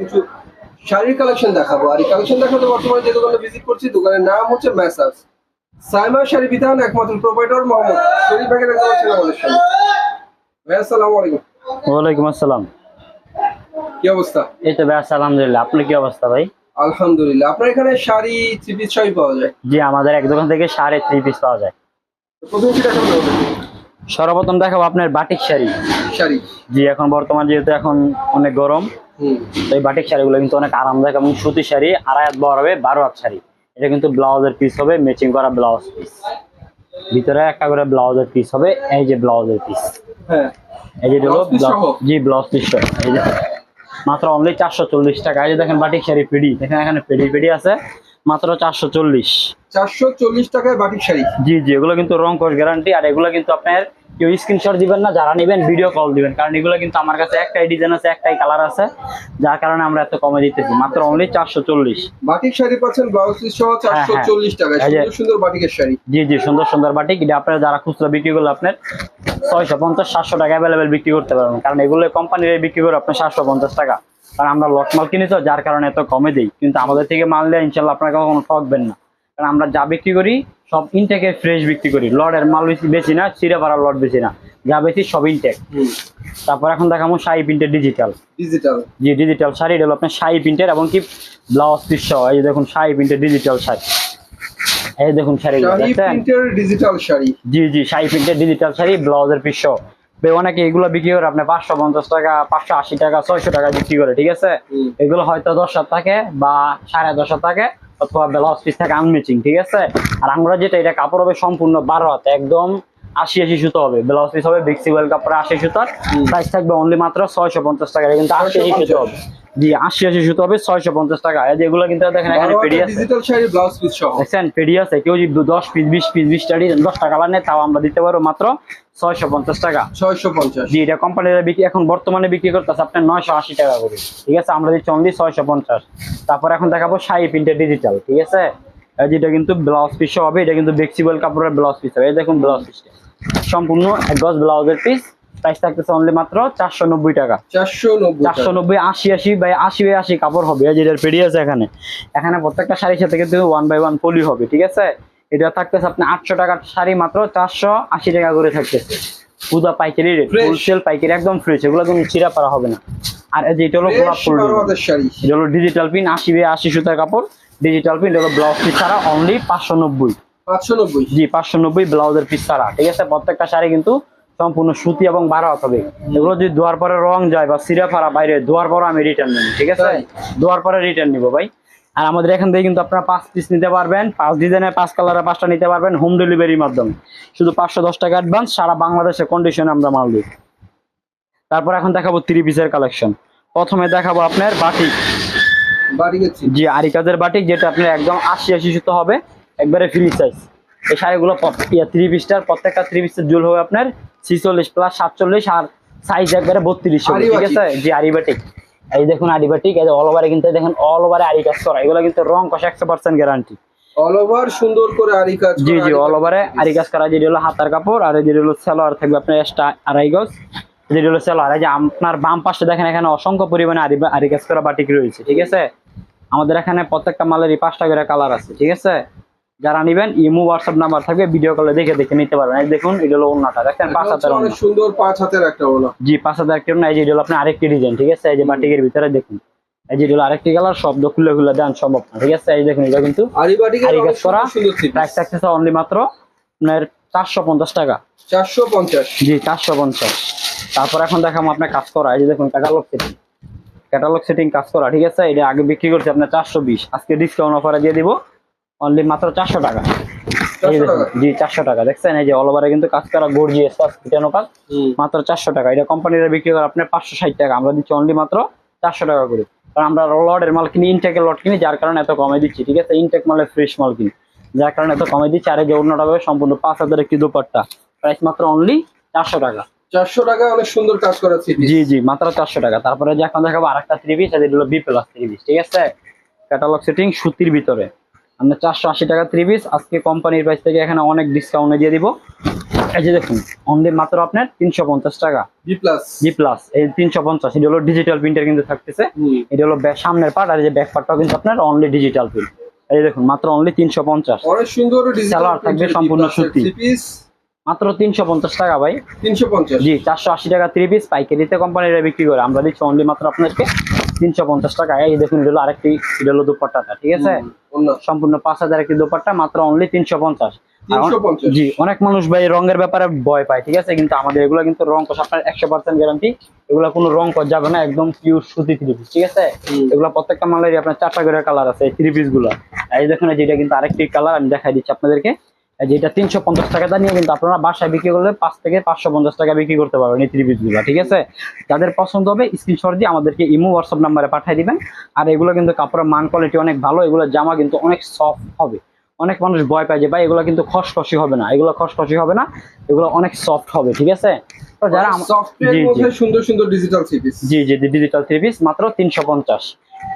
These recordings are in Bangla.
কিছু শাড়ির কালেকশন দেখাবো। আর এই কালেকশন দেখাতে বর্তমানে যে দোকানে ভিজিট করছি দোকানের নাম হচ্ছে ম্যাসাস সাইমা শাড়ি বিধান একমাত্র প্রোভাইডার মোহাম্মদ শরীফ ভাইকে দেখা যাচ্ছে আমাদের সামনে। ভাই আসসালামু আলাইকুম। ওয়ালাইকুম আসসালাম। কি অবস্থা? এই তো ভাই আলহামদুলিল্লাহ। আপনার কি অবস্থা ভাই? আলহামদুলিল্লাহ। আপনার এখানে শাড়ি থ্রি পিস সবই পাওয়া যায়? জি আমাদের এক দোকান থেকে সাড়ে থ্রি পিস পাওয়া যায়। তো প্রথমে কি দেখাবো সর্বপ্রথম দেখাবো আপনার বাটিক শাড়ি। শাড়ি। জি এখন বর্তমান যেহেতু এখন অনেক গরম এই বাটিক শাড়িগুলো কিন্তু অনেক আরামদায়ক এবং সুতি শাড়ি আড়াই হাত বড় হবে বারো হাত শাড়ি। এটা কিন্তু ব্লাউজের পিস হবে ম্যাচিং করা ব্লাউজ পিস ভিতরে একটা করে ব্লাউজের পিস হবে এই যে ব্লাউজের পিস হ্যাঁ। এই যে হলো? জি ব্লাউজ পিস এই যে মাত্র অনলি চারশো চল্লিশ টাকা। এই যে দেখেন বাটিক শাড়ি পিডি। দেখেন এখানে পিডি পিডি আছে মাত্র চারশো চল্লিশ। চারশো চল্লিশ টাকায় বাটিক শাড়ি। জি জি এগুলো কিন্তু রং কোর্স গ্যারান্টি আর এগুলো কিন্তু আপনার কেউ স্ক্রিনশট দিবেন না যারা নেবেন ভিডিও কল দিবেন। কারণ এগুলো কিন্তু আমার কাছে একটাই ডিজাইন আছে একটাই কালার আছে যার কারণে আমরা এত কমে দিতেছি। মাত্র অনলি চারশো চল্লিশ। বাটিক শাড়ি পাচ্ছেন ব্লাউজ সহ চারশো হ্যাঁ। চল্লিশ টাকায়। সুন্দর সুন্দর বাটিকের শাড়ি। জি জি সুন্দর সুন্দর বাটিক। এটা আপনার যারা খুচরা বিক্রি করলে আপনার ছয়শো পঞ্চাশ সাতশো টাকা অ্যাভেলেবেল বিক্রি করতে পারবেন। কারণ এগুলো কোম্পানির বিক্রি করে আপনার সাতশো পঞ্চাশ টাকা। কারণ আমরা লট মাল কিনি তো যার কারণে এত কমে দিই। কিন্তু আমাদের থেকে মাল নিলে ইনশাল্লাহ আপনারা কখনো ঠকবেন না। কারণ আমরা যা বিক্রি করি সব ইনটেকে ফ্রেশ বিক্রি করি। লডের মাল বেশি বেশি না চিরা পাড়ার লট বেশি না। যা বেশি সব ইনটেক তারপর এখন দেখাবো শাড়ি প্রিন্টের ডিজিটাল ডিজিটাল জি ডিজিটাল শাড়ি এটা হলো আপনার শাড়ি প্রিন্টের এবং কি ব্লাউজ পিস সহ। এই দেখুন শাড়ি প্রিন্টের ডিজিটাল শাড়ি। এই দেখুন শাড়ি ডিজিটাল শাড়ি। জি জি শাড়ি প্রিন্টের ডিজিটাল শাড়ি ব্লাউজের পিস সহ। অনেকে এগুলো বিক্রি করে আপনার পাঁচশো পঞ্চাশ টাকা পাঁচশো আশি টাকা ছয়শো টাকা বিক্রি করে ঠিক আছে? এগুলো হয়তো দশ থাকে বা সাড়ে দশ থাকে। অথবা ব্লাউজ পিস থাকে আনমেচিং ঠিক আছে? আর আমরা যেটা, এটা কাপড় হবে সম্পূর্ণ বারো হাতে, একদম আশি আশি সুতো হবে। ব্লাউজ পিস হবে বিক্সিওয়েল কাপড় আশি সুতার প্রাইস থাকবে অনলি মাত্র ছয়শো পঞ্চাশ টাকা। কিন্তু আশি আশি সুতো হবে। জি আশি আশি সুতো হবে ছয়শো পঞ্চাশ টাকা। এই যেগুলো কিন্তু দেখেন এখানে পেডি আছে দেখছেন পেডি আছে কেউ যদি দশ পিস বিশ পিস বিশ টাড়ি দশ টাকা বানে তাও আমরা দিতে পারব মাত্র ছয়শো পঞ্চাশ টাকা। ছয়শো পঞ্চাশ। জি এটা কোম্পানিরা বিক্রি এখন বর্তমানে বিক্রি করতেছে আপনার নয়শো আশি টাকা করে। ঠিক আছে আমরা দিচ্ছি অনলি ছয়শো পঞ্চাশ। তারপর এখন দেখাবো শাড়ি প্রিন্টের ডিজিটাল ঠিক আছে? এই যেটা কিন্তু ব্লাউজ পিস হবে এটা কিন্তু ফ্লেক্সিবল কাপড়ের ব্লাউজ পিস হবে। এই দেখুন ব্লাউজ পিসটা সম্পূর্ণ এক গজ ব্লাউজের পিস প্রাইস থাকতেছে অনলি মাত্র চারশো নব্বই টাকা। চারশো নব্বই চারশো নব্বই আশি আশি বাই আশি বাই আশি কাপড় হবে। এই যে পেডি আছে এখানে। এখানে প্রত্যেকটা শাড়ির সাথে কিন্তু ওয়ান বাই ওয়ান পলি হবে ঠিক আছে? এটা থাকতেছে আপনি আটশো টাকার শাড়ি মাত্র চারশো আশি টাকা করে থাকতেছে পুজা পাইকারি রেট হোলসেল পাইকারি একদম ফ্রেশ এগুলো কোনো চিরা পারা হবে না। আর এই যে এটা হলো গোলাপ ফুল। এটা হলো ডিজিটাল পিন আশি বাই আশি সুতার কাপড়। ডিজিটাল পিন এটা হলো ব্লাউজ পিস ছাড়া অনলি পাঁচশো নব্বই। পাঁচশো নব্বই। জি পাঁচশো নব্বই ব্লাউজের পিস ছাড়া। ঠিক আছে প্রত্যেকটা শাড়ি কিন্তু সম্পূর্ণ সুতি এবং বারো হাত হবে। এগুলো যদি ধোয়ার পরে রং যায় বা সিরা ফাড়া বাইরে ধোয়ার পরে আমি রিটার্ন নেব ঠিক আছে? ধোয়ার পরে রিটার্ন নিব ভাই। আর আমাদের এখান থেকে কিন্তু আপনারা পাঁচ পিস নিতে পারবেন। পাঁচ ডিজাইনের পাঁচ কালারের পাঁচটা নিতে পারবেন হোম ডেলিভারির মাধ্যমে। শুধু পাঁচশো দশ টাকা অ্যাডভান্স সারা বাংলাদেশের কন্ডিশনে আমরা মাল দিই। তারপর এখন দেখাবো থ্রি পিসের কালেকশন প্রথমে দেখাবো আপনার বাটিক জি আরি কাজের বাটিক যেটা আপনার একদম আশি আশি সুতো হবে। একবারে ফ্রি সাইজ এই শাড়িগুলো থ্রি পিসটার প্রত্যেকটা থ্রি পিসের জুল হবে আপনার ছিচল্লিশ প্লাস সাতচল্লিশ আর সাইজ একবারে বত্রিশ হবে ঠিক আছে? জি আরি বাটিক এই দেখুন আরি বাটিক এই অল ওভারে কিন্তু দেখেন অল ওভারে আরি কাজ করা। এগুলো কিন্তু রং কষা একশো পার্সেন্ট গ্যারান্টি অল ওভার সুন্দর করে আরি কাজ জি জি অল ওভারে আরি কাজ করা। যেটি হলো হাতার কাপড় আর যেটি হলো সালোয়ার থাকবে আপনার এক্সট্রা আড়াই গজ। যেটি হলো সালোয়ার। এই যে আপনার বাম পাশে দেখেন এখানে অসংখ্য পরিমাণে আরি আরি কাজ করা বাটিক রয়েছে ঠিক আছে? আমাদের এখানে প্রত্যেকটা মালেরই পাঁচটা করে কালার আছে ঠিক আছে? যারা নিবেন ইমো হোয়াটসঅ্যাপ নাম্বার থাকবে ভিডিও কলে দেখে দেখে নিতে পারবেন। এই দেখুন এটা হলো অন্যটা দেখেন পাঁচ হাতের অন্য সুন্দর পাঁচ হাতের একটা ওলা জি পাঁচ হাজার একটা না এই যে এটা হলো আপনার আরেকটি ডিজাইন ঠিক আছে? এই যে বাটিকের ভিতরে দেখুন। এই যে এটা হলো আরেকটি কালার শব্দ খুলে খুলে দেন সম্ভব না ঠিক আছে? এই দেখুন এটা কিন্তু আরি বাটিকের আরি কাজ করা। প্রাইস থাকতেছে অনলি মাত্র আপনার চারশো পঞ্চাশ টাকা। চারশো পঞ্চাশ। জি চারশো পঞ্চাশ। তারপর এখন দেখাবো আপনার কাজ করা। এই যে দেখুন ক্যাটালগ সেটিং ক্যাটালগ সেটিং কাজ করা ঠিক আছে? এটা আগে বিক্রি করছি আপনার চারশো বিশ। আজকে ডিসকাউন্ট অফারে দিয়ে দিব। অনলি মাত্র চারশো টাকা। এই 400 জি চারশো টাকা। দেখছেন? এই যে অল ওভারে কিন্তু কাজ করা গর্জিয়াস কাজ। কাজ মাত্র চারশো টাকা। এটা কোম্পানিরা বিক্রি করে আপনার পাঁচশো ষাট টাকা। আমরা দিচ্ছি অনলি মাত্র চারশো টাকা করে। কারণ আমরা লটের মাল কিনি ইনটেকের লট কিনি যার কারণে এত কমে দিচ্ছি। ঠিক আছে? ইনটেক মালের ফ্রেশ মাল কিনি। যার কারণে এত কমে দিচ্ছি। আর এই যে অন্যটা হবে সম্পূর্ণ পাঁচ হাজার একটি দুপাট্টা। প্রাইস মাত্র অনলি চারশো টাকা। চারশো টাকা অনেক সুন্দর কাজ করা জি জি মাত্র চারশো টাকা। তারপরে যে এখন দেখাবো আরেকটা থ্রি পিস হলো বি প্লাস থ্রি পিস ঠিক আছে? ক্যাটালগ সেটিং সুতির ভিতরে। আমরা চারশো আশি টাকা থ্রি পিস আজকে কোম্পানির প্রাইস থেকে এখানে অনেক ডিসকাউন্টে দিয়ে দিব। এই যে দেখুন অনলি মাত্র আপনার তিনশো পঞ্চাশ টাকা। প্লাস জি প্লাস এই তিনশো পঞ্চাশ এটা হলো ডিজিটাল প্রিন্টার কিন্তু থাকতেছে। এটা হলো সামনের পার্ট আর এই যে ব্যাক পার্টটাও কিন্তু আপনার অনলি ডিজিটাল প্রিন্ট এই দেখুন মাত্র অনলি তিনশো পঞ্চাশ। সালোয়ার থাকবে সম্পূর্ণ সুতি। পিস মাত্র তিনশো পঞ্চাশ টাকা ভাই। তিনশো পঞ্চাশ। জি চারশো আশি টাকা থ্রি পিস পাইকারিতে কোম্পানিরা বিক্রি করে। আমরা দিচ্ছি অনলি মাত্র আপনাদেরকে তিনশো পঞ্চাশ টাকা। এই দেখুন এটা হলো আরেকটি এটা হলো দুপাট্টাটা ঠিক আছে? সম্পূর্ণ পাঁচ হাজার একটি দুপাট্টা মাত্র অনলি তিনশো পঞ্চাশ। জি অনেক মানুষ ভাই রঙের ব্যাপারে ভয় পায় ঠিক আছে? কিন্তু আমাদের এগুলো কিন্তু রং কষ আপনার একশো পার্সেন্ট গ্যারান্টি এগুলো কোনো রং কষ যাবে না একদম পিওর সুতি থ্রি পিস ঠিক আছে। এগুলো প্রত্যেকটা মালেরই আপনার চারটা করে কালার আছে থ্রি পিসগুলো। এই দেখুন এই যেটা কিন্তু আরেকটি কালার আমি দেখাই দিচ্ছি আপনাদেরকে। এই যেটা তিনশো পঞ্চাশ টাকা নিয়ে কিন্তু আপনারা বাসায় বিক্রি করলে পাঁচ থেকে পাঁচশো পঞ্চাশ টাকা বিক্রি করতে পারবেন এই থ্রি ঠিক আছে? যাদের পছন্দ হবে স্ক্রিনশট দিয়ে আমাদেরকে ইমো হোয়াটসঅ্যাপ নাম্বারে পাঠিয়ে দিবেন। আর এগুলো কিন্তু কাপড়ের মান কোয়ালিটি অনেক ভালো এগুলো জামা কিন্তু অনেক সফট হবে। অনেক মানুষ ভয় পায় যে ভাই এগুলো কিন্তু খসখসি হবে না। এগুলো খসখসি হবে না এগুলো অনেক সফট হবে ঠিক আছে? তো যারা সুন্দর সুন্দর ডিজিটাল থ্রি পিস জি জি ডিজিটাল থ্রি পিস মাত্র তিনশো পঞ্চাশ।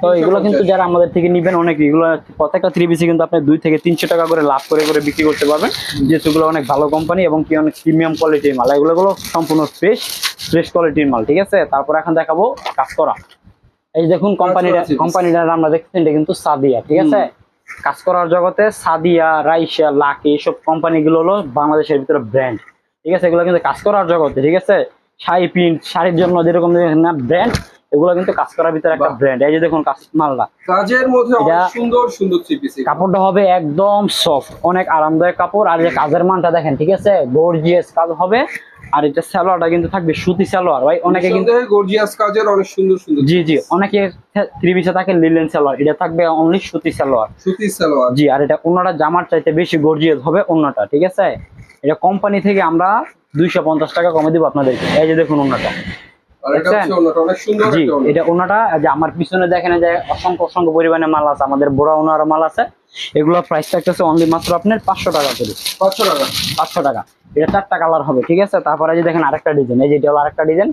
তো এগুলো কিন্তু যারা আমাদের থেকে নিবেন অনেক এগুলো প্রত্যেকটা থ্রি পিসে কিন্তু আপনি দুই থেকে তিনশো টাকা করে লাভ করে করে বিক্রি করতে পারবেন। যেহেতু এগুলো অনেক ভালো কোম্পানি এবং কি অনেক প্রিমিয়াম কোয়ালিটির মাল। এগুলো গুলো সম্পূর্ণ ফ্রেশ ফ্রেশ কোয়ালিটির মাল ঠিক আছে? তারপর এখন দেখাবো কাজ করা এই দেখুন কোম্পানিটা। কোম্পানিটার আমরা দেখছেন এটা কিন্তু সাদিয়া ঠিক আছে? কাজ করার জগতে সাদিয়া রাইসা লাকি এইসব কোম্পানিগুলো হলো বাংলাদেশের ভিতরে ব্র্যান্ড ঠিক আছে? এগুলো কিন্তু কাজ করার জগতে, ঠিক আছে? শাড়ি প্রিন্ট শাড়ির জন্য যেরকম না ব্র্যান্ড এগুলো কিন্তু কাজ করার ভিতরে একটা ব্র্যান্ড এই যে দেখুন কাজ মালটা। কাজের মধ্যে অনেক সুন্দর সুন্দর কাপড়টা হবে একদম সফট অনেক আরামদায়ক কাপড়। আর যে কাজের মানটা দেখেন ঠিক আছে? গর্জিয়াস কাজ হবে। আর এটা সালোয়ারটা কিন্তু থাকবে সুতি সালোয়ার। ভাই অনেকে কিন্তু গর্জিয়াস কাজের অনেক সুন্দর সুন্দর জি জি অনেকে পিসে থাকে লিলেন সালোয়ার। এটা থাকবে অনলি সুতি সালোয়ার। সুতি সালোয়ার। জি আর এটা অন্যটা জামার চাইতে বেশি গর্জিয়াস হবে অন্যটা ঠিক আছে? এটা কোম্পানি থেকে আমরা দুইশো পঞ্চাশ টাকা কমে দিব আপনাদেরকে। এই যে দেখুন অন্যটা। আর এটা দেখছেন? হচ্ছে অন্যটা অনেক সুন্দর জি এটা ওনাটা যে আমার পিছনে দেখেন যে অসংখ্য অসংখ্য পরিমাণে মাল আছে আমাদের বড় ওনার মাল আছে। এগুলোর প্রাইস থাকতেছে অনলি মাত্র আপনার পাঁচশো টাকা করে। পাঁচশো টাকা। পাঁচশো টাকা। এটা চারটা কালার হবে ঠিক আছে? তারপরে যে দেখেন আরেকটা ডিজাইন এই যে এটা হলো আরেকটা ডিজাইন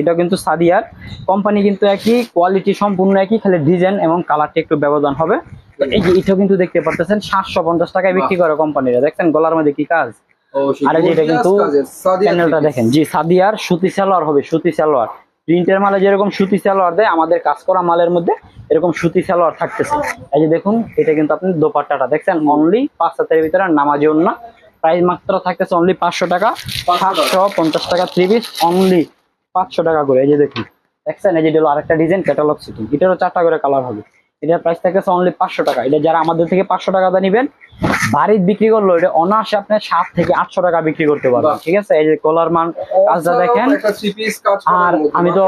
এটা কিন্তু সাদিয়ার। কোম্পানি কিন্তু একই কোয়ালিটি সম্পূর্ণ একই খালি ডিজাইন এবং কালারটা একটু ব্যবধান হবে। এই যে এটাও কিন্তু দেখতে পারতেছেন সাতশো পঞ্চাশ টাকায় বিক্রি করে কোম্পানিরা দেখছেন গলার মধ্যে কি কাজ? আর এটা কিন্তু প্যানেলটা দেখেন। জি সাদিয়ার সুতি সালোয়ার হবে সুতি সালোয়ার। প্রিন্টের মালে যেরকম সুতি সালোয়ার দেয় আমাদের কাজ করা মালের মধ্যে এরকম সুতি সালোয়ার থাকতেছে। এই যে দেখুন এটা কিন্তু আপনি দোপাট্টাটা দেখছেন অনলি পাঁচ হাতের ভিতরে নামাজি না প্রাইস মাত্র থাকতেছে অনলি পাঁচশো টাকা। সাতশো পঞ্চাশ টাকা অনলি পাঁচশো টাকা করে। এই যে দেখুন দেখছেন? এই যে এটা হলো আরেকটা ডিজাইন ক্যাটালগ সিটিং এটারও চারটা করে কালার হবে। এটার প্রাইস থাকতেছে অনলি পাঁচশো টাকা। এটা যারা আমাদের থেকে পাঁচশো টাকা নিবেন বাড়ির বিক্রি করল এটা অনায়াসে আপনি সাত থেকে আটশো টাকা বিক্রি করতে পারবেন ঠিক আছে? এই যে কলার মান কাজটা দেখেন। আর। আমি তো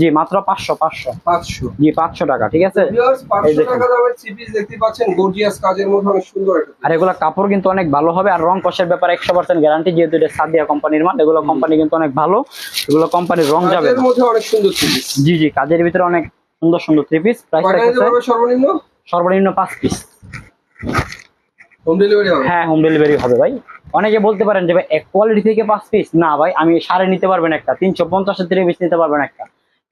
জি মাত্র পাঁচশো পাঁচশো। পাঁচশো। জি পাঁচশো টাকা ঠিক আছে? Viewers, এই 500 দেখুন। টাকা দামের থ্রি পিস দেখতে পাচ্ছেন গর্জিয়াস কাজের মধ্যে অনেক সুন্দর একটা আর এগুলো কাপড় কিন্তু অনেক ভালো হবে আর রং কষের ব্যাপারে একশো পার্সেন্ট গ্যারান্টি যেহেতু এটা সাদিয়া কোম্পানির মাল এগুলো কোম্পানি কিন্তু অনেক ভালো এগুলো কোম্পানির রং যাবে জি জি কাজের ভিতরে অনেক সুন্দর সুন্দর থ্রি পিস প্রাইস সর্বনিম্ন? সর্বনিম্ন পাঁচ পিস হোম ডেলিভারি হবে? হ্যাঁ হোম ডেলিভারি হবে ভাই। অনেকে বলতে পারেন যে ভাই এক কোয়ালিটি থেকে পাঁচ পিস না ভাই আমি সাড়ে নিতে পারবেন একটা। তিনশো পঞ্চাশের থ্রি পিস নিতে পারবেন একটা।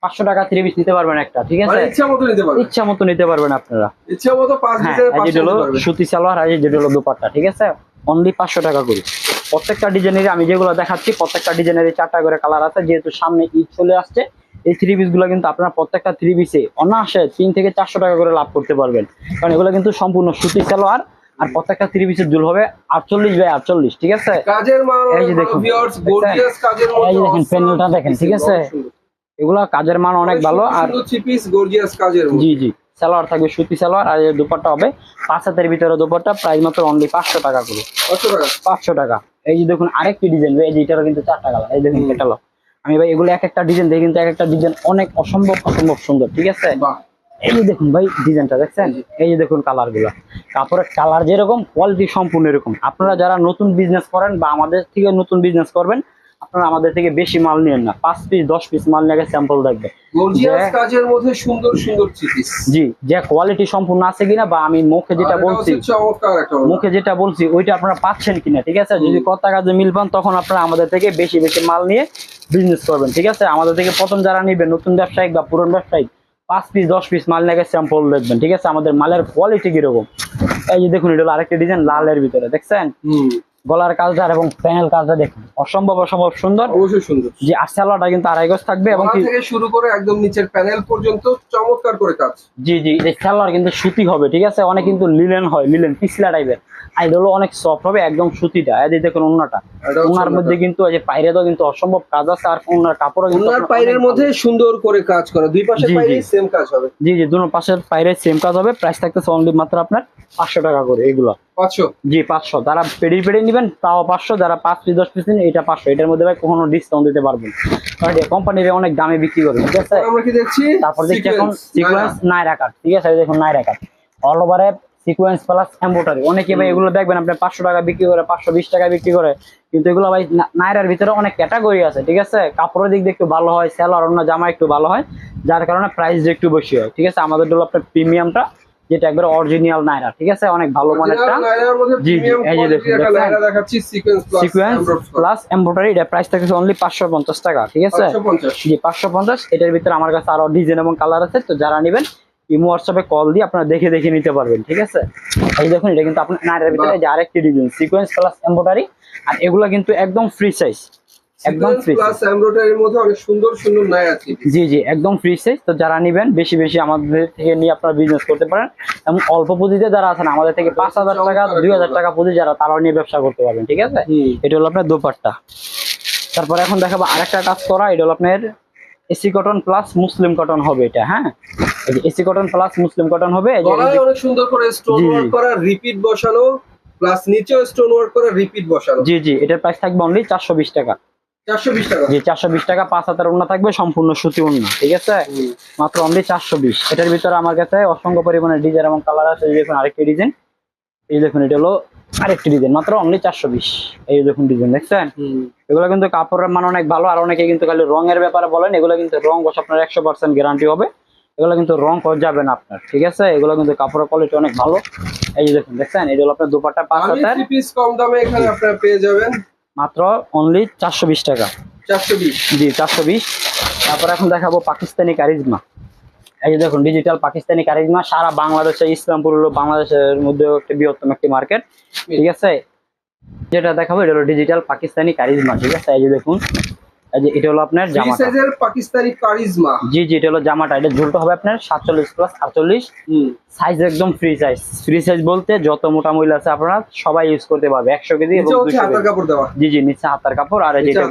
পাঁচশো টাকা থ্রি পিস নিতে পারবেন একটা ঠিক আছে? মানে ইচ্ছা মতো নিতে পারবে ইচ্ছা মতো নিতে পারবেন আপনারা। ইচ্ছা মতো পাঁচ হ্যাঁ লিটারের এই পাঁচশো যেটা হলো সুতি সালোয়ার আর এই যেটা হলো দুপাট্টা ঠিক আছে? অনলি পাঁচশো টাকা করে। প্রত্যেকটা ডিজাইনের আমি যেগুলো দেখাচ্ছি প্রত্যেকটা ডিজাইনের চারটা করে কালার আছে। যেহেতু সামনে ঈদ চলে আসছে এই থ্রি পিসগুলো কিন্তু আপনারা প্রত্যেকটা থ্রি পিসে অনায়াসে তিন থেকে চারশো টাকা করে লাভ করতে পারবেন। কারণ এগুলো কিন্তু সম্পূর্ণ সুতি সালোয়ার আর প্রত্যেকটা থ্রি পিসের দুল হবে আটচল্লিশ বাই আটচল্লিশ ঠিক আছে? এই যে দেখুন। এই যে দেখেন, awesome দেখেন, ঠিক আছে? এগুলো কাজের মান অনেক ভালো আর জি জি সালোয়ার থাকবে সুতি সালোয়ার আর এই দুপাট্টা হবে পাঁচ হাতের ভিতরে দুপাট্টা প্রাইস মাত্র অনলি পাঁচশো টাকা করে। পাঁচশো টাকা। এই যে দেখুন আরেকটি ডিজাইন এই যে এটারও কিন্তু চারটা কালার এই দেখুন ক্যাটালগ আমি ভাই এগুলো এক একটা ডিজাইন দেখি কিন্তু এক একটা ডিজাইন অনেক অসম্ভব অসম্ভব সুন্দর ঠিক আছে? এই যে দেখুন ভাই ডিজাইনটা দেখছেন? এই যে দেখুন কালারগুলো কাপড়ের কালার যেরকম কোয়ালিটি সম্পূর্ণ এরকম। আপনারা যারা নতুন বিজনেস করেন বা আমাদের থেকে নতুন বিজনেস করবেন আপনারা আমাদের থেকে বেশি মাল নিয়েন না। পাঁচ পিস দশ পিস মাল নিয়ে স্যাম্পল দেখবে কাজের মধ্যে সুন্দর সুন্দর জি যে কোয়ালিটি সম্পূর্ণ আছে কিনা বা আমি মুখে যেটা বলছি। মুখে যেটা বলছি ওইটা আপনারা পাচ্ছেন কিনা ঠিক আছে? যদি কত কাজে মিল পান তখন আপনারা আমাদের থেকে বেশি বেশি মাল নিয়ে বিজনেস করবেন ঠিক আছে? আমাদের থেকে প্রথম যারা নিবেন নতুন ব্যবসায়িক বা পুরন ব্যবসায়িক পাঁচ পিস দশ পিস মাল নিয়ে স্যাম্পল দেখবেন ঠিক আছে? আমাদের মালের কোয়ালিটি কীরকম? এই যে দেখুন এটা হলো আরেকটা ডিজাইন লালের ভিতরে দেখছেন? গলার কাজটা এবং প্যানেল কাজটা দেখুন। অসম্ভব অসম্ভব সুন্দর। অবশ্যই সুন্দর। যে আর সালোয়ারটা কিন্তু আড়াই গজ থাকবে এবং থেকে শুরু করে একদম নিচের প্যানেল পর্যন্ত চমৎকার করে কাজ। জি জি এই সালোয়ার কিন্তু সুতি হবে ঠিক আছে? অনেক কিন্তু লিলেন হয় লিলেন পিছলা টাইপের আর এটা হলো অনেক সফট হবে একদম সুতিটা এই দেখুন অন্যটা ওনার মধ্যে কিন্তু এই যে পাইরে তো কিন্তু অসম্ভব কাজ আছে আর ওনার কাপড়ও কিন্তু ওনার পাইরের মধ্যে সুন্দর করে কাজ করা দুই পাশে পাইরে। সেম কাজ হবে। জি জি দুটো পাশের পাইরে সেম কাজ হবে প্রাইস থাকতেছে অনলি মাত্র আপনার পাঁচশো টাকা করে এগুলো। পাঁচশো? জি পাঁচশো। যারা পেডি পেডি নেবেন তাও পাঁচশো যারা পাঁচ পিস দশ পিস নেন এটা পাঁচশো। এটার মধ্যে ভাই কখনো ডিসকাউন্ট দিতে পারবেন কারণ কোম্পানির অনেক দামে বিক্রি করে ঠিক আছে? আমরা কি দেখছি? তারপর দেখছি এখন সিকোয়েন্স নাইরা কাট ঠিক আছে? দেখুন নাইরা কাট অল ওভারে সিকোয়েন্স প্লাস এম্বোটারি অনেকে ভাই এগুলো দেখবেন আপনি পাঁচশো টাকা বিক্রি করে পাঁচশো বিশ টাকা বিক্রি করে কিন্তু এগুলো ভাই নাইরার ভিতরে অনেক ক্যাটাগরি আছে ঠিক আছে? কাপড়ের দিক দিয়ে একটু ভালো হয় সেলার অন্য জামা একটু ভালো হয় যার কারণে প্রাইস একটু বেশি হয় ঠিক আছে? আমাদের হলো আপনার প্রিমিয়ামটা যেটা একবার অরিজিনাল নাইরা ঠিক আছে? অনেক ভালো নায়রার মধ্যে জি, জি, এই যে দেখুন, একটা? দেখাচ্ছি সিকোয়েন্স প্লাস এম্বোটারি এটা প্রাইস থাকছে অনলি পাঁচশো পঞ্চাশ টাকা ঠিক আছে? 550 জি পাঁচশো পঞ্চাশ এটার ভিতরে আমার কাছে আরও ডিজাইন এবং কালার আছে তো যারা নেবেন ইমো হোয়াটসঅ্যাপে কল দিয়ে আপনারা দেখে দেখে নিতে পারবেন ঠিক আছে? এই দেখুন এটা কিন্তু আপনার নাইটের ভিতরে যে আরেকটি ডিজাইন সিকোয়েন্স প্লাস এম্বোটারি আর এগুলো কিন্তু একদম ফ্রি সাইজ একদম ফ্রি প্লাস এমব্রয়ডারির মধ্যে অনেক সুন্দর সুন্দর নায়রা থ্রি জি জি একদম ফ্রি সাইজ তো যারা নেবেন বেশি বেশি আমাদের থেকে নিয়ে আপনারা বিজনেস করতে পারেন। এবং অল্প পুঁজিতে যারা আছেন আমাদের থেকে পাঁচ হাজার টাকা দুই হাজার টাকা পুঁজি যারা তারাও নিয়ে ব্যবসা করতে পারবেন ঠিক আছে? এটা হলো আপনার দোপাট্টা। তারপরে এখন দেখাবো আরেকটা কাজ করা এটা হলো আপনার AC cotton plus muslin cotton হবে এটা হ্যাঁ? AC cotton plus muslin cotton হবে অনেক সুন্দর করে স্টোন। ওয়ার্ক করা রিপিট বসানো প্লাস নিচেও স্টোন ওয়ার্ক করা রিপিট বসানো জি জি এটার প্রাইস থাকবে অনলি চারশো বিশ টাকা। চারশো বিশ টাকা। জি চারশো বিশ টাকা পাঁচ হাজার থাকবে সম্পূর্ণ সুতি ওনা ঠিক আছে? মাত্র অনলি চারশো বিশ। এটার ভিতরে আমার কাছে অসংখ্য পরিমাণে ডিজাইন এবং কালার আছে দেখুন আরেকটি ডিজাইন এই দেখুন এটা হলো আরেকটি ডিজাইন মাত্র অনলি চারশো বিশ। এই দেখুন ডিজাইন দেখছেন? হুম। এগুলো কিন্তু কাপড়ের মান অনেক ভালো আর অনেকে কিন্তু খালি রঙের ব্যাপারে বলেন এগুলো কিন্তু রং বসে আপনার একশো পার্সেন্ট গ্যারান্টি হবে। এগুলো কিন্তু রং করা যাবে না আপনার ঠিক আছে? এগুলো কিন্তু কাপড়ের কোয়ালিটি অনেক ভালো। এই যে দেখুন দেখছেন? এই হলো আপনার দুপাট্টা পাঁচ হাজার পিস কম দামে এখানে আপনারা পেয়ে যাবেন। মাত্র অনলি চারশো বিশ টাকা। চারশো বিশ। জি চারশো বিশ। তারপর এখন দেখাবো পাকিস্তানি কারিজমা। এই যে দেখুন ডিজিটাল পাকিস্তানি কারিজমা সারা বাংলাদেশে ইসলামপুর হলো বাংলাদেশের মধ্যে একটা বৃহত্তম একটি মার্কেট ঠিক আছে? যেটা দেখাবো এটা হলো ডিজিটাল পাকিস্তানি কারিজমা ঠিক আছে? এই যে দেখুন যে এটা হলো আপনার থ্রি সাইজের পাকিস্তানি কারিজমা। জি জি এটা হলো জামাটা। এটা ঝুলটা হবে আপনার সাতচল্লিশ প্লাস আটচল্লিশ। হুম। সাইজ একদম ফ্রি সাইজ ফ্রি সাইজ বলতে যত মোটা মহিলা আছে আপনারা সবাই ইউজ করতে পারবে। একশো কেজি এবং হাতার কাপড় দেওয়া। জি জি নিচে হাতার কাপড়। আর এই যেটা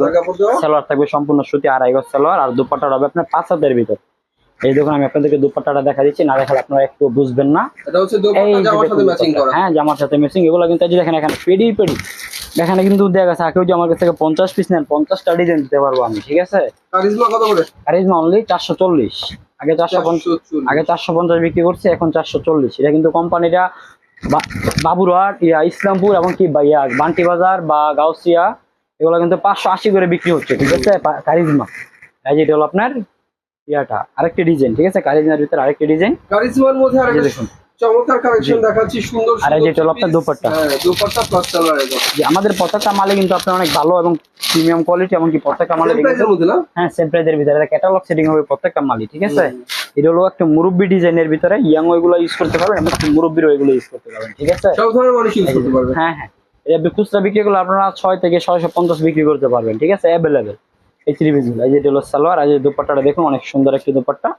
সালোয়ার থাকবে সম্পূর্ণ সুতি আড়াই গজ সালোয়ার। আর দুপাট্টা হবে আপনার পাঁচ হাতের ভিতর। এই দেখুন আমি আপনাদেরকে দুপাট্টাটা দেখা দিচ্ছি। না দেখালে আপনারা একটু বুঝবেন না। এটা হচ্ছে এই জামার সাথে ম্যাচিং করা। হ্যাঁ জামার সাথে ম্যাচিং এগুলো কিন্তু এই যে দেখেন এখানে পেডি পেডি এখানে কিন্তু দেখা গেছে কেউ যে আমার কাছ থেকে পঞ্চাশ পিস নেন পঞ্চাশটা ডিজাইন দিতে পারব আমি ঠিক আছে? কারিজমা কত করে? এই অনলি চারশো চল্লিশ। আগে চারশো পঞ্চাশ আগে চারশো পঞ্চাশ বিক্রি করছে এখন চারশো চল্লিশ। এটা কিন্তু কোম্পানিটা বাবুরহাট ইয়া ইসলামপুর এবং কি ইয়া বান্টি বাজার বা গাউসিয়া এগুলো কিন্তু পাঁচশো আশি করে বিক্রি হচ্ছে ঠিক আছে? কারিজমা। এই যে এটা হলো আপনার ইয়াটা আরেকটি ডিজাইন ঠিক আছে? কারিজমার ভিতরে আরেকটি ডিজাইন কারিজমার মধ্যে আরেকটা দেখুন। চমৎকার কালেকশন দেখাচ্ছি সুন্দর আর এই আপনার দোপাট্টা। হ্যাঁ দোপাট্টা প্লাস সালোয়ার যে আমাদের পতাকা মালে কিন্তু আপনার অনেক ভালো এবং প্রিমিয়াম কোয়ালিটি এমনকি পতাকা মালে না? হ্যাঁ সেম প্রাইজের ভিতরে। ক্যাটালগ সেটিং হবে প্রত্যেকটা মালই ঠিক আছে? এটা হলো একটা মুরব্বি ডিজাইনের ভিতরে। ইয়াং ওইগুলো ইউজ করতে পারবেন এবং মুরব্বির ওইগুলো ইউজ করতে পারবেন ঠিক আছে? সব ধরনের মানুষ ইউজ করতে পারবে। হ্যাঁ হ্যাঁ। এটা খুচরা বিক্রি করলে আপনারা ছয় থেকে ছয়শো পঞ্চাশ বিক্রি করতে পারবেন ঠিক আছে? অ্যাভেলেবেল এই থ্রি পিসগুলো এই যে এটা হলো সালোয়ার আর এই যে দুপাট্টাটা দেখুন অনেক সুন্দর একটি দুপাট্টা।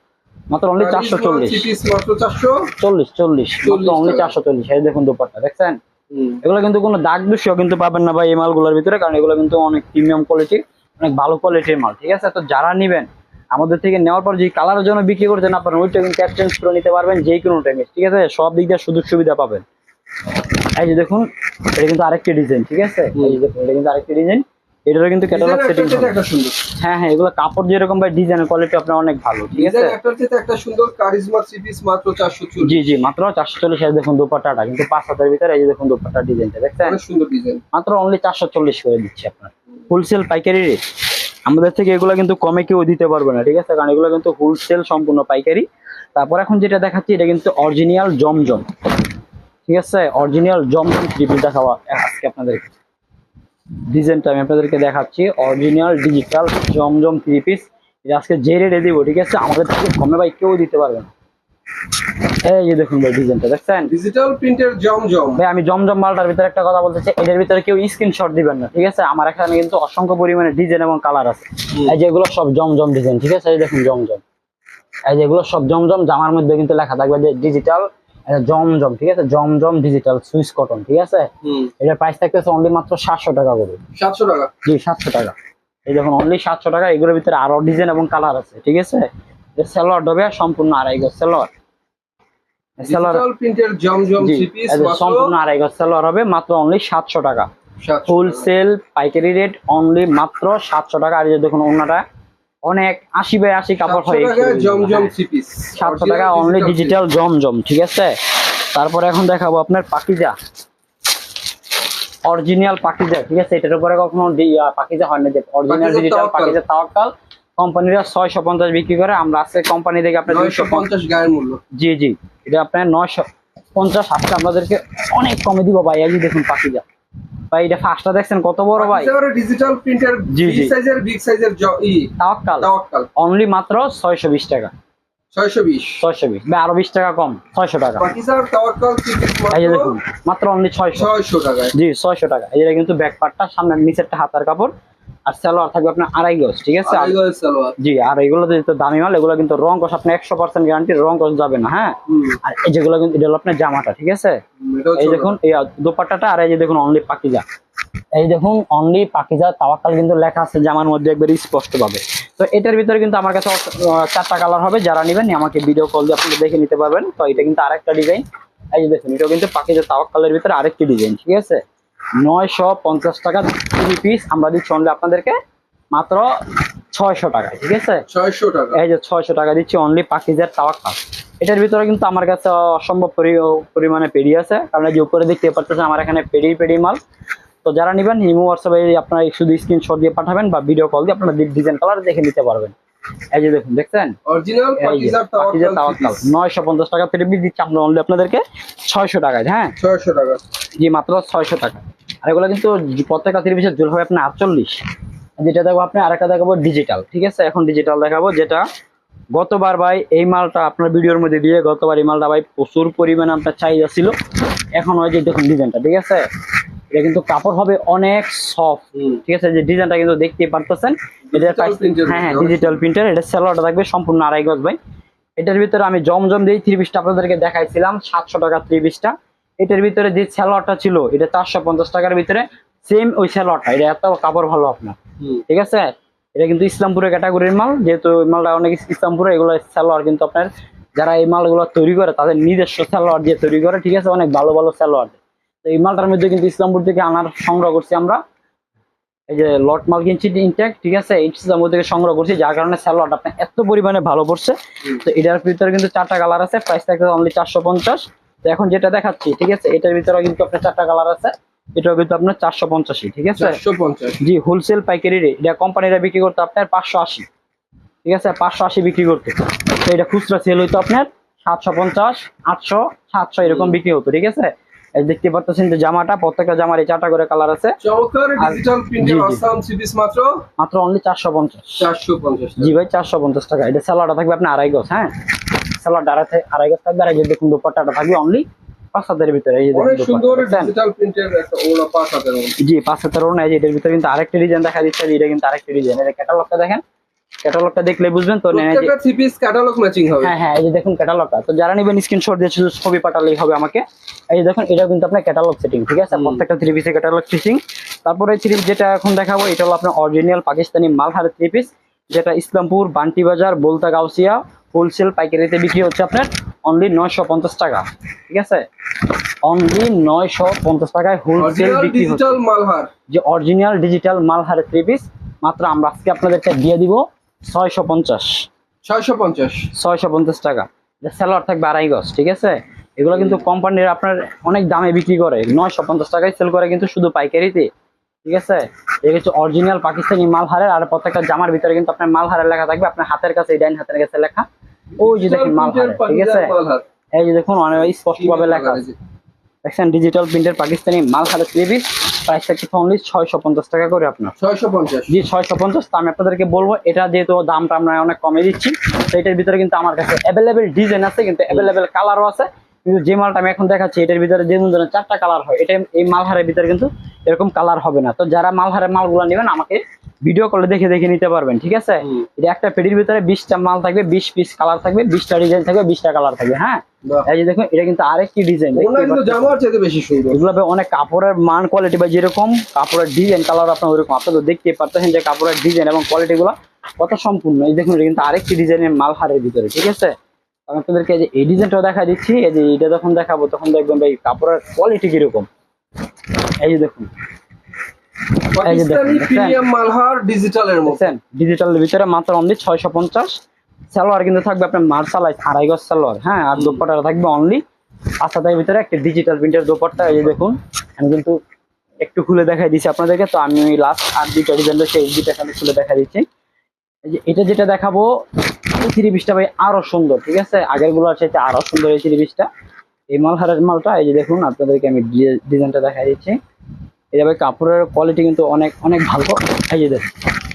মাত্র অনলি চারশো চল্লিশ। চল্লিশ চল্লিশ মাত্র অনলি চারশো চল্লিশ। এই দেখুন দুপাট্টা দেখছেন? এগুলো কিন্তু কোনো দাগ দূষিও কিন্তু পাবেন না ভাই এই মালগুলোর ভিতরে কারণ এগুলো কিন্তু অনেক প্রিমিয়াম কোয়ালিটি অনেক ভালো কোয়ালিটির মাল ঠিক আছে? তো যারা নিবেন আমাদের থেকে নেওয়ার পর যে কালারের জন্য বিক্রি করছেন আপনারা ওইটা কিন্তু এক্সচেঞ্জ করে নিতে পারবেন যে কোনো টাইমে ঠিক আছে? সব দিক দিয়ে সুযোগ সুবিধা পাবেন। এই যে দেখুন এটা কিন্তু আরেকটি ডিজাইন ঠিক আছে? এই যে দেখুন এটা কিন্তু আরেকটি ডিজাইন এটারও কিন্তু ক্যাটালগ সেটিং একটা সুন্দর। হ্যাঁ হ্যাঁ এগুলো কাপড় যেরকম ভাই ডিজাইনের কোয়ালিটি আপনার অনেক ভালো ঠিক আছে? একটার চেয়ে একটা সুন্দর কারিজমা থ্রি পিস মাত্র চারশো চল্লিশ। জি জি মাত্র চারশো চল্লিশ এই দেখুন দুপাট্টাটা কিন্তু পাঁচ হাতের ভিতরে এই যে দেখুন দুপাট্টা ডিজাইনটা দেখছেন? অনেক সুন্দর ডিজাইন মাত্র অনলি চারশো চল্লিশ করে দিচ্ছি আপনার। হোলসেল পাইকারি রেট আমাদের থেকে এগুলো কিন্তু কমে কেউ দিতে পারবে না ঠিক আছে? কারণ এগুলো কিন্তু হোলসেল সম্পূর্ণ পাইকারি। তারপর এখন যেটা দেখাচ্ছি এটা কিন্তু অরিজিনাল জমজম ঠিক আছে? অরিজিনাল জমজম থ্রিপিস দেখাওয়া আজকে আপনাদের ডিজাইনটা আমি আপনাদেরকে দেখাচ্ছি। Original digital Zamzam three piece এটা আজকে যে রেটে দিব ঠিক আছে? আমাদের থেকে কমে ভাই কেউ দিতে পারবে না। এই যে দেখুন ভাই ডিজাইনটা দেখছেন? ডিজিটাল প্রিন্টের জমজম। ভাই আমি জমজম মালটার ভিতরে একটা কথা বলতে চাই এটার ভিতরে কেউ স্ক্রিনশট দিবেন না ঠিক আছে? আমার এখানে কিন্তু অসংখ্য পরিমাণে ডিজাইন এবং কালার আছে। এই যেগুলো সব জমজম ডিজাইন ঠিক আছে? এই দেখুন জমজম। এই যেগুলো সব জমজম জামার মধ্যে কিন্তু লেখা থাকবে যে ডিজিটাল জমজম ঠিক আছে? জমজম ডিজিটাল সুইস কটন ঠিক আছে? এটার প্রাইস থাকতেছে অনলি মাত্র সাতশো টাকা করে। সাতশো টাকা? জি সাতশো টাকা। এই দেখুন অনলি সাতশো টাকা এগুলোর ভিতরে আরও ডিজাইন এবং কালার আছে ঠিক আছে? সেলোয়ার ডবে সম্পূর্ণ আড়াই গজ সেলোয়ার সেলোয়ার সম্পূর্ণ আড়াই গজ সেলোয়ার হবে মাত্র অনলি সাতশো টাকা। হোলসেল পাইকারি রেট অনলি মাত্র সাতশো টাকা। আর দেখুন অন্যটা অনেক আশি বাই আশি কাপড় হয় জমজম হ্যাঁ। সাতশো টাকা অনলি ডিজিটাল জমজম ঠিক আছে? তারপরে এখন দেখাবো আপনার পাকিজা। অরিজিনাল পাকিজা ঠিক আছে? এটার উপরে কখনো পাকিজা হয় না যে অরিজিনাল ডিজিটাল। পাকিজা তাওয়াক্কাল। কোম্পানিরা ছয়শো পঞ্চাশ বিক্রি করে আমরা আজকে কোম্পানি থেকে আপনার দুইশো পঞ্চাশ। গায়ের মূল্য। জি জি। এটা আপনার নয়শো পঞ্চাশ আজকে আপনাদেরকে অনেক কমে দিব ভাই যে দেখুন পাকিজা। ভাই এটা ফার্স্টটা দেখছেন কত বড় ভাই? ডিজিটাল প্রিন্টার জি, জি। সাইজের বিগ সাইজের ই তাওয়াক্কাল। তাওয়াক্কাল। অনলি মাত্র ছয়শো বিশ টাকা। ছয়শো বিশ। ছয়শো বিশ। বা আরও বিশ টাকা কম ছয়শো টাকা। পাকিস্তান তাওয়াক্কাল থ্রি এই যে দেখুন মাত্র অনলি ছয়শো। ছয়শো টাকা জি ছয়শো টাকা। এটা কিন্তু ব্যাক পার্টটা সামনে নিচেরটা হাতার কাপড়। আর সালোয়ার থাকবে আপনার আড়াই গজ ঠিক আছে? জি আর এগুলো যেহেতু দামি মাল এগুলো কিন্তু রং কষ আপনি একশো পার্সেন্ট গ্যারান্টি রং কষ যাবে না হ্যাঁ? আর এই যেগুলো কিন্তু এটা হলো আপনার জামাটা ঠিক আছে? এই দেখুন এই দোপাট্টাটা আর এই যে দেখুন অনলি পাকিজা। এই দেখুন অনলি পাকিজা তাওয়াক্কাল কিন্তু লেখা আছে জামার মধ্যে একবার স্পষ্ট পাবে তো এটার ভিতরে কিন্তু আমার কাছে চারটা কালার হবে যারা নেবেন আমাকে ভিডিও কল দিয়ে আপনি দেখে নিতে পারবেন। তো এটা কিন্তু আরেকটা ডিজাইন এই যে দেখুন এটা কিন্তু পাকিজা তাওয়াক্কালের ভিতরে আরেকটি ডিজাইন ঠিক আছে? নয়শো পঞ্চাশ টাকা থ্রি পিস আমরা দিচ্ছি অনলি আপনাদেরকে মাত্র ছয়শো টাকায় ঠিক আছে? ছয়শো টাকা। এই যে ছয়শো টাকা দিচ্ছি অনলি পাকিজের তাওয়াক্কাল এটার ভিতরে কিন্তু আমার কাছে অসম্ভব পরি- পরিমাণে পেডি আছে কারণ এই যে উপরে দেখতে পাচ্ছেন আমার এখানে পেডি পেডি মাল। তো যারা নেবেন হিমো হোয়াটসঅ্যাপে আপনারা শুধু স্ক্রিনশট দিয়ে পাঠাবেন বা ভিডিও কল দিয়ে আপনারা ডিজাইন কালার দেখে নিতে পারবেন। এই যে দেখুন দেখছেন? অরিজিনাল নয়শো পঞ্চাশ টাকা দিচ্ছি আমরা অনলি আপনাদেরকে ছয়শো টাকায় হ্যাঁ? ছয়শো টাকা। জি মাত্র ছয়শো টাকা। আর এগুলো কিন্তু প্রত্যেকটা জোর হবে আপনার আটচল্লিশ। যেটা দেখব আপনি আরেকটা দেখাবো ডিজিটাল ঠিক আছে? এখন ডিজিটাল দেখাবো যেটা গতবার ভাই এই মালটা আপনার ভিডিওর মধ্যে দিয়ে গতবার এই মালটা ভাই প্রচুর পরিমাণে আপনার চাহিদা ছিল। এখন ওই যে দেখুন ডিজাইনটা ঠিক আছে? এটা কিন্তু কাপড় হবে অনেক সফট ঠিক আছে? যে ডিজাইনটা কিন্তু দেখতেই পারতেছেন এটা হ্যাঁ হ্যাঁ ডিজিটাল প্রিন্টার এটা সেলোয়ারটা থাকবে সম্পূর্ণ আড়াই গজ ভাই। এটার ভিতরে আমি জমজম দিয়ে থ্রি পিসটা আপনাদেরকে দেখাইছিলাম সাতশো টাকা থ্রি পিসটা এটার ভিতরে যে সেলোয়ারটা ছিল এটা চারশো পঞ্চাশ টাকার ভিতরে সেম ওই সেলোয়ারটা এটা এত কাপড় ভালো আপনার ঠিক আছে? এটা কিন্তু ইসলামপুরের ক্যাটাগরির মাল যেহেতু মালটা অনেক ইসলামপুরে এগুলো সালোয়ার কিন্তু আপনার যারা এই মালগুলো তৈরি করে তাদের নিজস্ব সালোয়ার দিয়ে তৈরি করে ঠিক আছে? অনেক ভালো ভালো সালোয়ার তো এই মালটার মধ্যে কিন্তু ইসলামপুর থেকে আনার সংগ্রহ করছি আমরা। এই যে লট মাল কিনছি ইনটেক ঠিক আছে? ইসলামপুর থেকে সংগ্রহ করছি যার কারণে সালোয়ারটা আপনার এত পরিমাণে ভালো পড়ছে। তো এটার ভিতরে কিন্তু চারটা কালার আছে প্রাইস থাকছে অনলি চারশো পঞ্চাশ। তো এখন যেটা দেখাচ্ছি ঠিক আছে? এটার ভিতরে কিন্তু আপনার চারটা কালার আছে এটাও কিন্তু আপনার চারশো পঞ্চাশি ঠিক আছে? জি হোলসেল পাইকারি রেট এটা কোম্পানিরা বিক্রি করতে আপনার পাঁচশো আশি। ঠিক আছে? পাঁচশো আশি বিক্রি করতে। তো এটা খুচরা সেল হইতো আপনার সাতশো পঞ্চাশ আটশো সাতশো এরকম বিক্রি হতো ঠিক আছে? দেখতে পাচ্ছেন যে জামাটা প্রত্যেকটা জামার এই চারটা করে কালার আছে। চমৎকার ডিজিটাল প্রিন্টের পিস মাত্র? মাত্র অনলি চারশো পঞ্চাশ। চারশো পঞ্চাশ জি ভাই চারশো পঞ্চাশ টাকা। এটা স্যালাডটা থাকবে আপনার আড়াই গজ হ্যাঁ? স্যালাড আড়াই আড়াই গজ থাকবে। আর এই যে দেখুন দুপাট্টাটা থাকবে অনলি পাঁচ হাতের ভিতরে। এই যে অনেক সুন্দর ডিজিটাল প্রিন্টের একটা ওড়না পাঁচ হাতের জি পাঁচ হাতের ওড়না। এই যে এটার ভিতরে কিন্তু আরেকটা ডিজাইন দেখা দিচ্ছে। এটা কিন্তু আরেকটা ডিজাইন এটা ক্যাটালগটা দেখেন। ক্যাটালগটা দেখলে বুঝবেন তো প্রত্যেকটা থ্রি পিস ক্যাটালগ ম্যাচিং হবে। হ্যাঁ হ্যাঁ এই যে দেখুন ক্যাটালগটা তো যারা নেবেন স্ক্রিনশট দিয়ে শুধু ছবি পাঠালেই হবে আমাকে। এই যে দেখুন এটাও কিন্তু আপনার ক্যাটালগ সেটিং ঠিক আছে। প্রত্যেকটা থ্রি পিসের ক্যাটালগ ফিটিং তারপরে থ্রি যেটা এখন দেখাবো এটা হলো আপনার original Pakistani Malhar three piece যেটা ইসলামপুর বান্টি বাজার বোলতা গাউসিয়া হোলসেল পাইকারিতে বিক্রি হচ্ছে আপনার অনলি নয়শো পঞ্চাশ টাকা ঠিক আছে? অনলি নয়শো পঞ্চাশ টাকায় হোলসেল বিক্রি হচ্ছে। ডিজিটাল মালহার। যে original digital Malhar three piece মাত্র আমরা আজকে আপনাদেরকে দিয়ে দিব। ছয়শো পঞ্চাশ। ছয়শো পঞ্চাশ। ছয়শো পঞ্চাশ টাকা। স্যালোয়ার থাকবে আড়াই গজ ঠিক আছে? এগুলো কিন্তু কোম্পানির আপনার অনেক দামে বিক্রি করে। নয়শো পঞ্চাশ টাকায় সেল করে কিন্তু শুধু পাইকারিতে ঠিক আছে? হচ্ছে অরিজিনাল পাকিস্তানি মালহারের আর প্রত্যেকটা জামার ভিতরে কিন্তু আপনার মালহারের লেখা থাকবে। আপনার হাতের কাছে এই ডাইন হাতের কাছে লেখা। ওই যে দেখুন মালহার ঠিক আছে? এই যে দেখুন অনেক স্পষ্ট ভাবে লেখা। দেখছেন ডিজিটাল প্রিন্টের পাকিস্তানি মালহারের থ্রি প্রাইস থাকছে অনলি ছয়শো পঞ্চাশ টাকা করে আপনার। ছয়শো পঞ্চাশ। জি ছয়শো পঞ্চাশ তো আমি আপনাদেরকে বলব এটা যেহেতু দামটা আমরা অনেক কমে দিচ্ছি তো এটার ভিতরে কিন্তু আমার কাছে অ্যাভেলেবেল ডিজাইন আছে কিন্তু অ্যাভেলেবেল কালারও আছে। কিন্তু যে মালটা আমি এখন দেখাচ্ছি এটার ভিতরে যে ধরনের চারটা কালার হয় এটা এই মালহারের ভিতরে কিন্তু এরকম কালার হবে না। তো যারা মালহারের মালগুলো নেবেন আমাকে ভিডিও কলে দেখে দেখে নিতে পারবেন ঠিক আছে? এটা একটা পেটির ভিতরে বিশটা মাল থাকবে বিশ পিস কালার থাকবে বিশটা ডিজাইন থাকবে বিশটা কালার থাকবে হ্যাঁ? এই যে দেখুন এটা কিন্তু আরেকটি ডিজাইন এগুলো অনেক কাপড়ের মান কোয়ালিটি বা যেরকম কাপড়ের ডিজাইন কালার আপনার ওইরকম আপনারা দেখতে পারতেছেন যে কাপড়ের ডিজাইন এবং কোয়ালিটি গুলো কত সম্পূর্ণ। এই দেখুন এটা কিন্তু আরেকটি ডিজাইনের মালহারের ভিতরে ঠিক আছে? আমি আপনাদেরকে এই যে এই ডিজাইনটাও দেখা দিচ্ছি। এই যে এটা যখন দেখাবো তখন দেখবেন ভাই কাপড়ের কোয়ালিটি কীরকম। এই যে দেখুন, পাকিস্তানি প্রিমিয়াম মালহার ডিজিটালের মধ্যে ডিজিটালের ভিতরে মাত্র অনলি ছয়শো পঞ্চাশ। সালোয়ার কিন্তু থাকবে আপনার মার্শালাই আড়াই গজ সালোয়ার হ্যাঁ? আর থাকবে অনলি আসাদের ভিতরে একটা ডিজিটাল প্রিন্টের দোপাট্টা এই দেখুন। আমি কিন্তু একটু খুলে দেখাই দিচ্ছি আপনাদেরকে তো আমি লাস্ট আর দুইটা ডিজাইন সেই দুইটা খালি খুলে দেখা দিচ্ছি। এটা যেটা দেখাবো থ্রি পিসটা ভাই আরও সুন্দর ঠিক আছে? আগেরগুলোর চাইতে আরও সুন্দর এই থ্রি পিসটা এই মালহারের মালটা এই যে দেখুন আপনাদেরকে আমি ডিজাইনটা দেখাই দিচ্ছি। এটা ভাই কাপড়ের কোয়ালিটি কিন্তু অনেক অনেক ভালো। এই যে দেখুন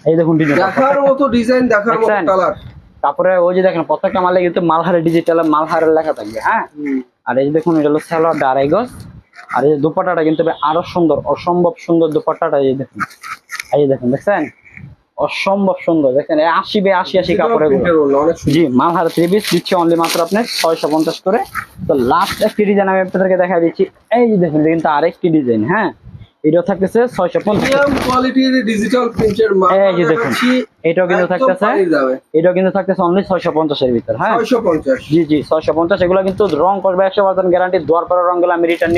এই দেখুন ডিজাইন দেখার মতো ডিজাইন দেখার মতো কালার কাপড়ের ওই যে দেখেন প্রত্যেকটা মালে কিন্তু মালহারে ডিজিটাল মালহারের লেখা থাকবে হ্যাঁ? আর এই যে দেখুন এটা হলো স্যালোয়ার আড়াই গজ। আর এই যে দুপাট্টাটা কিন্তু আরও সুন্দর অসম্ভব সুন্দর দুপাট্টাটা এই দেখুন। এই দেখুন দেখছেন? অসম্ভব সুন্দর দেখেন আশি বে আশি আশি সুন্দর। জি মালহার থ্রি পিস দিচ্ছি অনলি মাত্র আপনার ছয়শো পঞ্চাশ করে। তো লাস্ট একটি ডিজাইন আমি আপনাদেরকে দেখা দিচ্ছি। এই যে দেখুন কিন্তু আরেকটি ডিজাইন হ্যাঁ? থাকতেছে ছয়শো পঞ্চাশ। প্রিমিয়াম কোয়ালিটির ডিজিটাল প্রিন্টের মাল এই যে দেখুন, এটাও কিন্তু থাকতেছে। এটাও কিন্তু থাকতেছে অনলি ভিতর হ্যাঁ? জি এগুলো কিন্তু রং করবে একশো পার্সেন্ট গ্যারান্টি দোয়ার পরে রংগুলো আমি রিটার্ন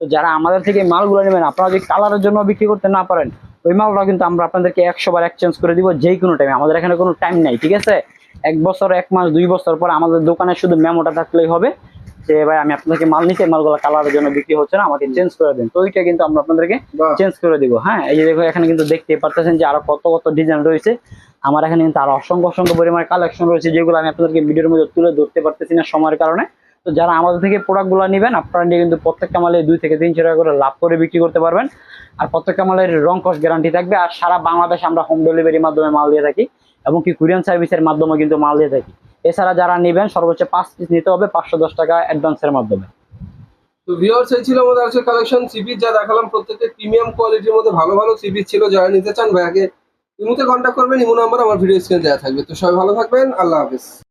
তো যারা আমাদের থেকে মালগুলো নেবেন আপনারা যদি কালারের জন্য বিক্রি করতে না পারেন ওই মালটা কিন্তু আমরা আপনাদেরকে একশো বার এক্সচেঞ্জ করে দিব যে কোনো টাইমে আমাদের এখানে কোনো টাইম নাই ঠিক আছে? এক বছর এক মাস দুই বছর পর আমাদের দোকানে শুধু মেমোটা থাকলেই হবে। যে ভাই আমি আপনাদেরকে মাল নিতে মালগুলো কালারের জন্য বিক্রি হচ্ছে না আমাকে চেঞ্জ করে দিন। তো ওইটা কিন্তু আমরা আপনাদেরকে চেঞ্জ করে দিব। হ্যাঁ এই যে দেখো এখানে কিন্তু দেখতে পারতেছেন যে আরও কত কত ডিজাইন রয়েছে। আমার এখানে কিন্তু আরও অসংখ্য অসংখ্য পরিমাণে কালেকশন রয়েছে যেগুলো আমি আপনাদেরকে ভিডিওর মধ্যে তুলে ধরতে পারতেছি না সময়ের কারণে। তো যারা আমাদের থেকে প্রোডাক্টগুলো নেবেন আপনারা নিয়ে কিন্তু প্রত্যেকটা মালে দুই থেকে তিনশো টাকা করে লাভ করে বিক্রি করতে পারবেন। আর প্রত্যেকটা মালের রং কস্ট গ্যারান্টি থাকবে আর সারা বাংলাদেশে আমরা হোম ডেলিভারির মাধ্যমে মাল দিয়ে থাকি এবং কি কুরিয়ান সার্ভিসের মাধ্যমে কিন্তু মাল দিয়ে থাকি। এছাড়া যারা নেবেন, সর্বোচ্চ পাঁচ পিস নিতে হবে পাঁচশো দশ টাকা অ্যাডভান্সের মাধ্যমে। তো ভিউয়ার্স এই ছিল আমাদের আজকে কালেকশন সিপিস যা দেখালাম, প্রত্যেকটা প্রিমিয়াম কোয়ালিটির মধ্যে ভালো ভালো সিবি ছিল, যারা নিতে চান, ভাইয়াকে ইমুতে কন্ট্যাক্ট করবেন, ইমু নাম্বার আমার ভিডিও স্ক্রিনে দেওয়া থাকবে। তো সবাই ভালো থাকবেন, আল্লাহ হাফিজ।